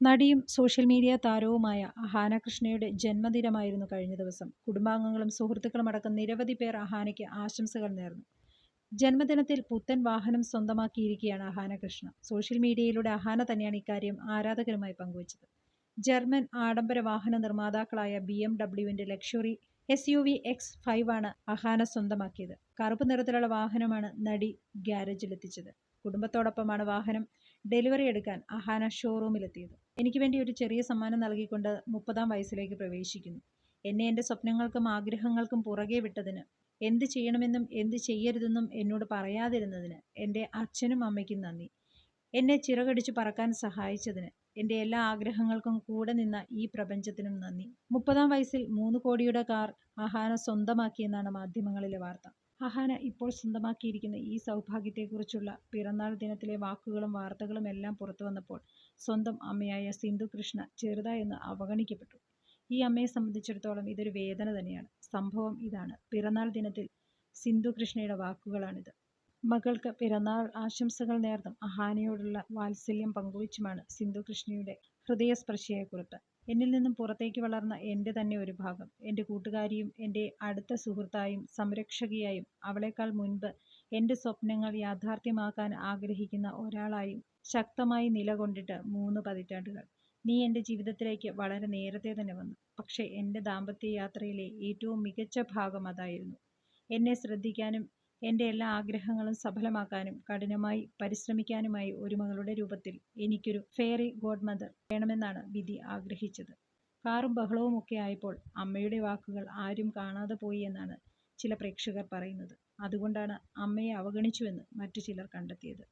നടിയും social media താരവുമായ അഹാന കൃഷ്ണയുടെ ജന്മദിനമായിരുന്നു കഴിഞ്ഞ ദിവസം. കുടുംബാംഗങ്ങളും സുഹൃത്തുക്കളും അടക്കം നിരവധി പേർ അഹാനയ്ക്ക് ആശംസകൾ നേർന്നു. ജന്മദിനത്തിൽ പുത്തൻ വാഹനം സ്വന്തമാക്കിയിരിക്കുകയാണ് അഹാന കൃഷ്ണ സോഷ്യൽ മീഡിയയിലൂടെ അഹാന തന്നെയാണ് ഇക്കാര്യം ആരാധകരുമായി പങ്കുവച്ചത്. ജർമ്മൻ ആഡംബര വാഹന നിർമ്മാതാക്കളായ B M ഡബ്ല്യുവിന്റെ luxury S U V X five ആണ് അഹാന സ്വന്തമാക്കിയത്. കറുപ്പ് നിറത്തിലുള്ള വാഹനമാണ് നടി ഗ്യാരേജിലെത്തിച്ചത്. കുടുംബത്തോടൊപ്പമാണ് വാഹനം ഡെലിവറി എടുക്കാൻ അഹാന ഷോറൂമിലെത്തിയത്. എനിക്ക് വേണ്ടി ഒരു ചെറിയ സമ്മാനം നൽകിക്കൊണ്ട് മുപ്പതാം വയസ്സിലേക്ക് പ്രവേശിക്കുന്നു. എന്നെ എന്റെ സ്വപ്നങ്ങൾക്കും ആഗ്രഹങ്ങൾക്കും പുറകെ വിട്ടതിന് എന്ത് ചെയ്യണമെന്നും എന്ത് ചെയ്യരുതെന്നും എന്നോട് പറയാതിരുന്നതിന് എന്റെ അച്ഛനും അമ്മയ്ക്കും നന്ദി. എന്നെ ചിറകടിച്ചു പറക്കാൻ സഹായിച്ചതിന് എന്റെ എല്ലാ ആഗ്രഹങ്ങൾക്കും കൂടെ നിന്ന ഈ പ്രപഞ്ചത്തിനും നന്ദി. മുപ്പതാം വയസ്സിൽ മൂന്ന് കോടിയുടെ കാർ അഹാന സ്വന്തമാക്കിയെന്നാണ് മാധ്യമങ്ങളിലെ വാർത്ത. അഹാന ഇപ്പോൾ സ്വന്തമാക്കിയിരിക്കുന്ന. ഈ സൗഭാഗ്യത്തെക്കുറിച്ചുള്ള പിറന്നാൾ ദിനത്തിലെ വാക്കുകളും വാർത്തകളും എല്ലാം പുറത്തു വന്നപ്പോൾ സ്വന്തം അമ്മയായ സിന്ധു കൃഷ്ണ ചെറുതായെന്ന് അവഗണിക്കപ്പെട്ടു. ഈ അമ്മയെ സംബന്ധിച്ചിടത്തോളം ഇതൊരു വേദന തന്നെയാണ്. സംഭവം ഇതാണ്. പിറന്നാൾ ദിനത്തിൽ സിന്ധു കൃഷ്ണയുടെ വാക്കുകളാണിത്. മകൾക്ക് പിറന്നാൾ ആശംസകൾ നേർന്നും അഹാനയോടുള്ള വാത്സല്യം പങ്കുവച്ചുമാണ് സിന്ധു കൃഷ്ണയുടെ ഹൃദയസ്പർശിയായ കുറിപ്പ് എന്നിൽ നിന്നും പുറത്തേക്ക് വളർന്ന എന്റെ തന്നെ ഒരു ഭാഗം. എന്റെ കൂട്ടുകാരിയും എന്റെ അടുത്ത സുഹൃത്തായും സംരക്ഷകയായും അവളെക്കാൾ മുൻപ് എന്റെ സ്വപ്നങ്ങൾ യാഥാർത്ഥ്യമാക്കാൻ ആഗ്രഹിക്കുന്ന ഒരാളായും ശക്തമായി നിലകൊണ്ടിട്ട് മൂന്ന് പതിറ്റാണ്ടുകൾ. നീ എന്റെ ജീവിതത്തിലേക്ക് വളരെ നേരത്തെ തന്നെ വന്നു. പക്ഷേ എന്റെ ദാമ്പത്യ യാത്രയിലെ ഏറ്റവും മികച്ച ഭാഗം അതായിരുന്നു. എന്നെ ശ്രദ്ധിക്കാനും എന്റെ എല്ലാ ആഗ്രഹങ്ങളും സഫലമാക്കാനും കഠിനമായി പരിശ്രമിക്കാനുമായി ഒരു മകളുടെ രൂപത്തിൽ എനിക്കൊരു ഫെയറി ഗോഡ് മദർ വേണമെന്നാണ് വിധി ആഗ്രഹിച്ചത്. കാറും ബഹളവും ഒക്കെ ആയപ്പോൾ അമ്മയുടെ വാക്കുകൾ ആരും കാണാതെ പോയി എന്നാണ് ചില പ്രേക്ഷകർ പറയുന്നത്. അതുകൊണ്ടാണ് അമ്മയെ അവഗണിച്ചുവെന്ന് മറ്റു ചിലർ കണ്ടെത്തിയത്.